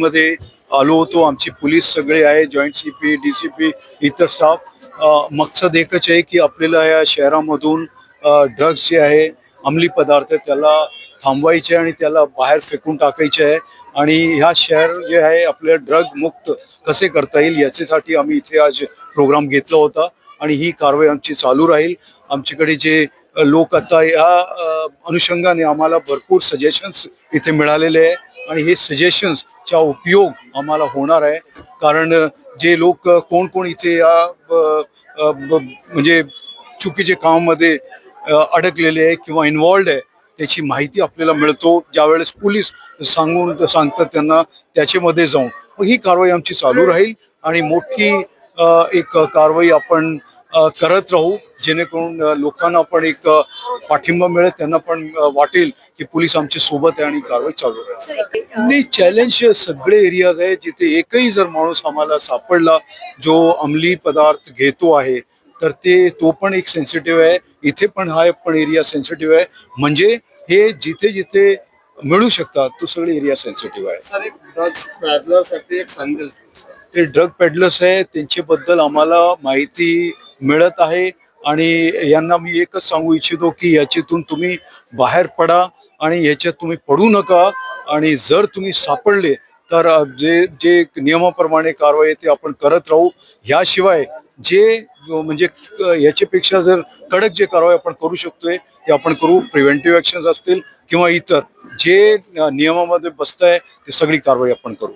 मध्ये आलो होतो. आमची पोलीस सगळे आहे joint C P D C P इतर स्टाफ मकसद एकच आहे की आपल्याला या शहरामधून ड्रग्स जे आहे अंमली पदार्थ त्याला थांबवायचे आणि त्याला बाहेर फेकून टाकायचे आहे. आणि ह्या शहर जे आहे आपल्या ड्रग मुक्त कसे करता येईल याच्यासाठी आम्ही इथे आज प्रोग्राम घेतला होता. आणि ही कारवाई आमची चालू राहील. आमच्याकडे जे लोक आता या अनुषंगाने आम्हाला भरपूर सजेशन्स इथे मिळालेले आहे. आणि हे सजेशन्सचा उपयोग आम्हाला होणार आहे. कारण जे लोक कोण कोण इथे या म्हणजे चुकीचे कामामध्ये अडकलेले आहे किंवा इन्वॉल्ड आहे त्याची माहिती आपल्याला मिळतो. ज्यावेळेस पोलीस सांगून सांगतात त्यांना त्याच्यामध्ये जाऊन. ही कारवाई आमची चालू राहील आणि मोठी एक कारवाई आपण करत राहू. जेणेकरून लोकांना पण एक पाठिंबा मिळेल त्यांना पण वाटेल की पोलीस आमच्यासोबत आहे आणि कारवाई चालू राहील. नाही चॅलेंज सगळे एरियाज आहे जिथे एकही जर माणूस आम्हाला सापडला जो अंमली पदार्थ घेतो आहे तर ते तो पण एक सेन्सिटिव्ह आहे. इथे पण हा पण एरिया सेन्सिटिव्ह आहे. म्हणजे हे जिथे जिथे मिळू शकतात तो सगळे एरिया सेन्सिटिव्ह आहे. ते ड्रग पेडलर्स आहे त्यांच्याबद्दल आम्हाला माहिती मिळत आहे. आणि यांना मी एकच सांगू इच्छितो की याच्यातून तुम्ही बाहेर पडा आणि याच्यात तुम्ही पडू नका. आणि जर तुम्ही सापडले तर जे जे नियमाप्रमाणे कारवाई आहे ते आपण करत राहू. ह्याशिवाय जे म्हणजे याच्यापेक्षा जर कडक जे कारवाई आपण करू शकतोय ते आपण करू. प्रिव्हेंटिव्ह ऍक्शन असतील किंवा इतर. जे नियमामध्ये बसत आहे ते सगळी कारवाई आपण करू.